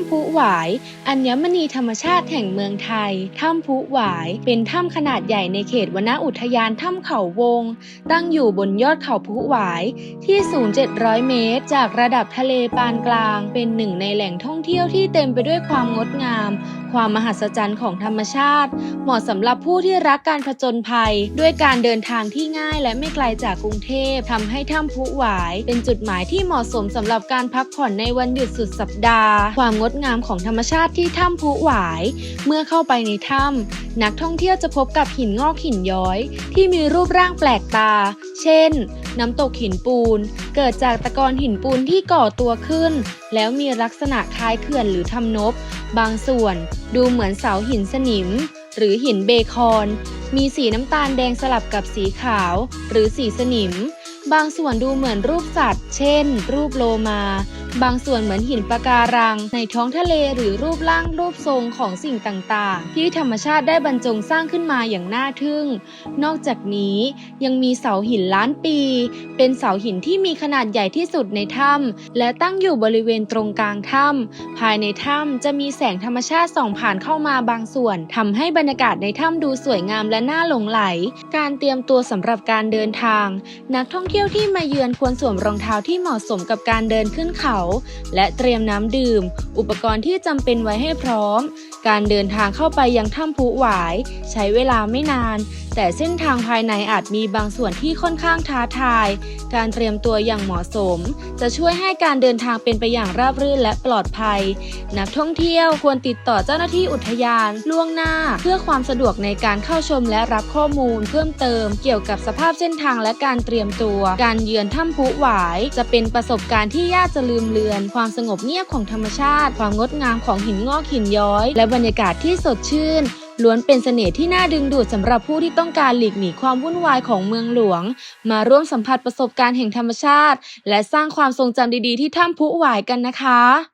ำพุหวาย อัญมณีธรรมชาติแห่งเมืองไทย ถ้ำพุหวาย เป็นถ้ำขนาดใหญ่ในเขตวนอุทยานถ้ำเขาวง ตั้งอยู่บนยอดเขาพุหวาย ที่สูง 700 เมตร จากระดับทะเลปานกลาง เป็นหนึ่งในแหล่งท่องเที่ยวที่เต็มไปด้วยความงดงาม ความมหัศจรรย์ของธรรมชาติ เหมาะสำหรับผู้ที่รักการผจญภัย ด้วยการเดินทางที่ง่ายและไม่ไกลจากกรุงเทพทำให้ถ้ำพุหวาย เป็นจุดหมายที่เหมาะสมสำหรับการพักผ่อนในวันหยุดสุดสัปดาห์ ความงดงามของธรรมชาติที่ถ้ำพุหวาย เมื่อเข้าไปในถ้ำนักท่องเที่ยวจะพบกับหินงอกหินย้อย ที่มีรูปร่างแปลกตา เช่น น้ำตกหินปูน เกิดจากตะกอนหินปูนที่ก่อตัวขึ้น แล้วมีลักษณะคล้ายเขื่อนหรือทำนบบางส่วนดูเหมือนเสาหินสนิม หรือหินเบคอน มีสีน้ำตาลแดงสลับกับสีขาว หรือสีสนิม บางส่วนดูเหมือนรูปสัตว์ เช่น รูปโลมาบางส่วนเหมือนหินปะการัง ในท้องทะเลหรือรูปร่างรูปทรงของสิ่งต่างๆ ที่ธรรมชาติได้บรรจงสร้างขึ้นมาอย่างน่าทึ่ง นอกจากนี้ยังมีเสาหินล้านปี เป็นเสาหินที่มีขนาดใหญ่ที่สุดในถ้ำและตั้งอยู่บริเวณตรงกลางถ้ำภายในถ้ำจะมีแสงธรรมชาติส่องผ่านเข้ามาบางส่วนทำให้บรรยากาศในถ้ำดูสวยงามและน่าหลงไหล การเตรียมตัวสำหรับการเดินทาง นักท่องเที่ยวที่มาเยือนควรสวมรองเท้าที่เหมาะสมกับการเดินขึ้นเขาและเตรียมน้ำดื่ม อุปกรณ์ที่จำเป็นไว้ให้พร้อม การเดินทางเข้าไปยังถ้ำพุหวาย ใช้เวลาไม่นาน แต่เส้นทางภายในอาจมีบางส่วนที่ค่อนข้างท้าทาย การเตรียมตัวอย่างเหมาะสม จะช่วยให้การเดินทางเป็นไปอย่างราบรื่นและปลอดภัย นักท่องเที่ยวควรติดต่อเจ้าหน้าที่อุทยานล่วงหน้า เพื่อความสะดวกในการเข้าชมและรับข้อมูล เพิ่มเติม เกี่ยวกับสภาพเส้นทางและการเตรียมตัว การเยือนถ้ำพุหวาย จะเป็นประสบการณ์ที่ยากจะลืมเลือน ความสงบเงียบของธรรมชาติ ความงดงามของหินงอกหินย้อย และบรรยากาศที่สดชื่น ล้วนเป็นเสน่ห์ที่น่าดึงดูดสำหรับผู้ที่ต้องการหลีกหนีความวุ่นวายของเมืองหลวง มาร่วมสัมผัสประสบการณ์แห่งธรรมชาติ และสร้างความทรงจำดีๆที่ถ้ำพุหวายกันนะคะ